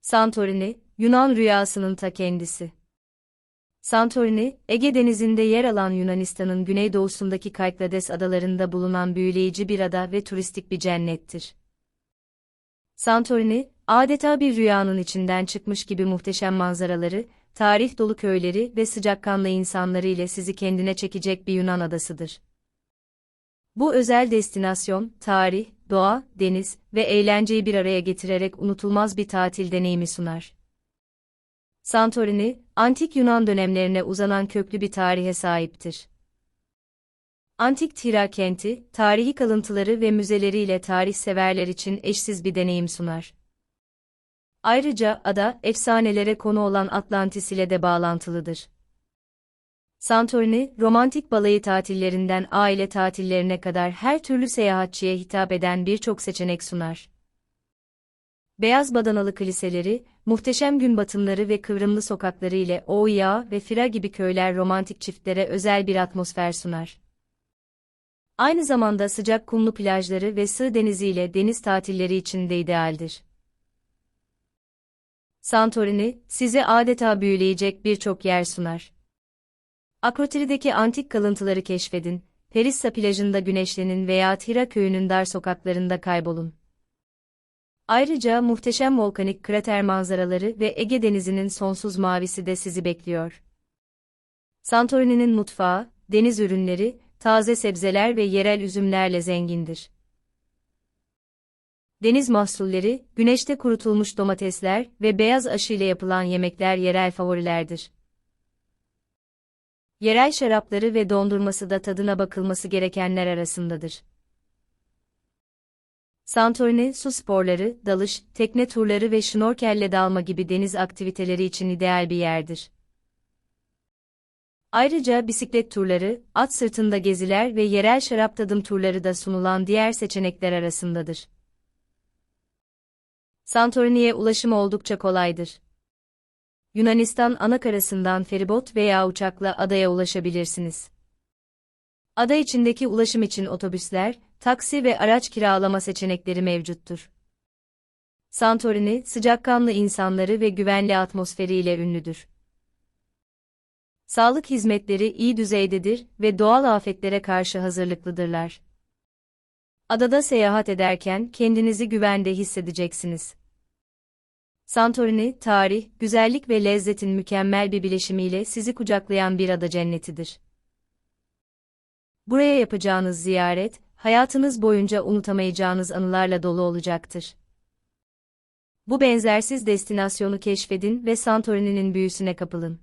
Santorini, Yunan rüyasının ta kendisi. Santorini, Ege Denizi'nde yer alan Yunanistan'ın güneydoğusundaki Kaiklades adalarında bulunan büyüleyici bir ada ve turistik bir cennettir. Santorini, adeta bir rüyanın içinden çıkmış gibi muhteşem manzaraları, tarih dolu köyleri ve sıcakkanlı insanları ile sizi kendine çekecek bir Yunan adasıdır. Bu özel destinasyon, tarih, doğa, deniz ve eğlenceyi bir araya getirerek unutulmaz bir tatil deneyimi sunar. Santorini, antik Yunan dönemlerine uzanan köklü bir tarihe sahiptir. Antik Tira kenti, tarihi kalıntıları ve müzeleriyle tarih severler için eşsiz bir deneyim sunar. Ayrıca ada, efsanelere konu olan Atlantis ile de bağlantılıdır. Santorini, romantik balayı tatillerinden aile tatillerine kadar her türlü seyahatçiye hitap eden birçok seçenek sunar. Beyaz badanalı kiliseleri, muhteşem gün batımları ve kıvrımlı sokakları ile Oya ve Fira gibi köyler romantik çiftlere özel bir atmosfer sunar. Aynı zamanda sıcak kumlu plajları ve sığ denizi ile deniz tatilleri için de idealdir. Santorini, sizi adeta büyüleyecek birçok yer sunar. Akrotri'deki antik kalıntıları keşfedin, Perissa plajında güneşlenin veya Tira köyünün dar sokaklarında kaybolun. Ayrıca muhteşem volkanik krater manzaraları ve Ege Denizi'nin sonsuz mavisi de sizi bekliyor. Santorini'nin mutfağı, deniz ürünleri, taze sebzeler ve yerel üzümlerle zengindir. Deniz mahsulleri, güneşte kurutulmuş domatesler ve beyaz aşı ile yapılan yemekler yerel favorilerdir. Yerel şarapları ve dondurması da tadına bakılması gerekenler arasındadır. Santorini, su sporları, dalış, tekne turları ve şnorkelle dalma gibi deniz aktiviteleri için ideal bir yerdir. Ayrıca bisiklet turları, at sırtında geziler ve yerel şarap tadım turları da sunulan diğer seçenekler arasındadır. Santorini'ye ulaşım oldukça kolaydır. Yunanistan anakarasından feribot veya uçakla adaya ulaşabilirsiniz. Ada içindeki ulaşım için otobüsler, taksi ve araç kiralama seçenekleri mevcuttur. Santorini, sıcakkanlı insanları ve güvenli atmosferiyle ünlüdür. Sağlık hizmetleri iyi düzeydedir ve doğal afetlere karşı hazırlıklıdırlar. Adada seyahat ederken kendinizi güvende hissedeceksiniz. Santorini, tarih, güzellik ve lezzetin mükemmel bir bileşimiyle sizi kucaklayan bir ada cennetidir. Buraya yapacağınız ziyaret, hayatınız boyunca unutamayacağınız anılarla dolu olacaktır. Bu benzersiz destinasyonu keşfedin ve Santorini'nin büyüsüne kapılın.